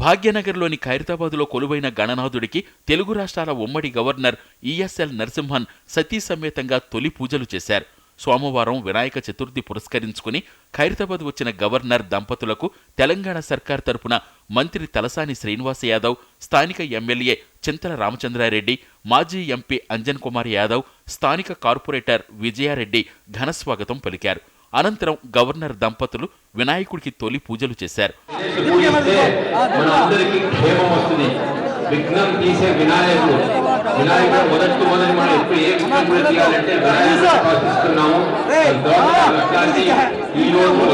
భాగ్యనగర్లోని ఖైరతాబాదులో కొలువైన గణనాథుడికి తెలుగు రాష్ట్రాల ఉమ్మడి గవర్నర్ ఈఎస్ఎల్ నరసింహన్ సతీ సమేతంగా తొలి పూజలు చేశారు. సోమవారం వినాయక చతుర్థి పురస్కరించుకుని ఖైరతాబాద్ వచ్చిన గవర్నర్ దంపతులకు తెలంగాణ సర్కార్ తరపున మంత్రి తలసాని శ్రీనివాస్ యాదవ్ స్థానిక ఎమ్మెల్యే చింతల రామచంద్రారెడ్డి మాజీ ఎంపీ అంజన్ కుమార్ యాదవ్ స్థానిక కార్పొరేటర్ విజయారెడ్డి ఘనస్వాగతం పలికారు. అనంతరం గవర్నర్ దంపతులు వినాయకుడికి తొలి పూజలు చేశారు. విఘ్నం తీసే వినాయకుడు. వినాయకుడు మొదటి మొదటి మనం ఎప్పుడు ఏ విఘ్నం కూడా తీయాలంటే వినాయకుడు ఈ రోజు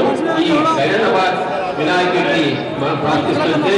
ఈ హైదరాబాద్ వినాయకుడిని మనం ప్రార్థిస్తుంటే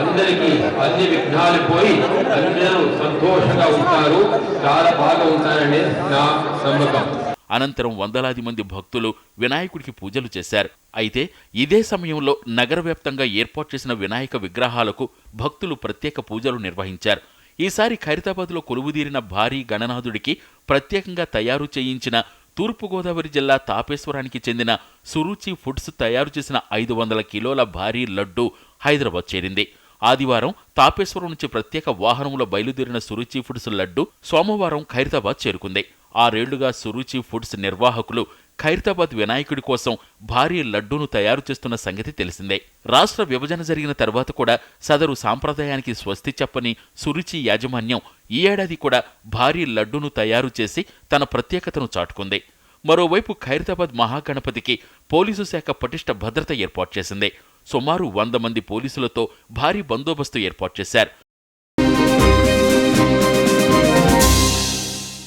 అందరికీ అన్ని విఘ్నాలు పోయి అందరూ సంతోషంగా ఉంటారు. చాలా బాగా ఉంటారనేది నా నమ్మకం. అనంతరం వందలాది మంది భక్తులు వినాయకుడికి పూజలు చేశారు. అయితే ఇదే సమయంలో నగర వ్యాప్తంగా ఏర్పాటు చేసిన వినాయక విగ్రహాలకు భక్తులు ప్రత్యేక పూజలు నిర్వహించారు. ఈసారి ఖైరతాబాద్లో కొలువుదీరిన భారీ గణనాథుడికి ప్రత్యేకంగా తయారు చేయించిన తూర్పుగోదావరి జిల్లా తాపేశ్వరానికి చెందిన సురుచి ఫుడ్స్ తయారు చేసిన ఐదు వందల కిలోల భారీ లడ్డు హైదరాబాద్ చేరింది. ఆదివారం తాపేశ్వరం నుంచి ప్రత్యేక వాహనంలో బయలుదేరిన సురుచి ఫుడ్స్ లడ్డు సోమవారం ఖైరతాబాద్ చేరుకుంది. ఆరేళ్ళుగా సురుచి ఫుడ్స్ నిర్వాహకులు ఖైరతాబాద్ వినాయకుడి కోసం భారీ లడ్డూను తయారు చేస్తున్న సంగతి తెలిసిందే. రాష్ట్ర విభజన జరిగిన తర్వాత కూడా సదరు సాంప్రదాయానికి స్వస్తి చెప్పని సురుచి యాజమాన్యం ఈ ఏడాది కూడా భారీ లడ్డూను తయారు చేసి తన ప్రత్యేకతను చాటుకుంది. మరోవైపు ఖైరతాబాద్ మహాగణపతికి పోలీసు శాఖ పటిష్ట భద్రత ఏర్పాటు చేసింది. సుమారు వంద మంది పోలీసులతో భారీ బందోబస్తు ఏర్పాటు చేశారు.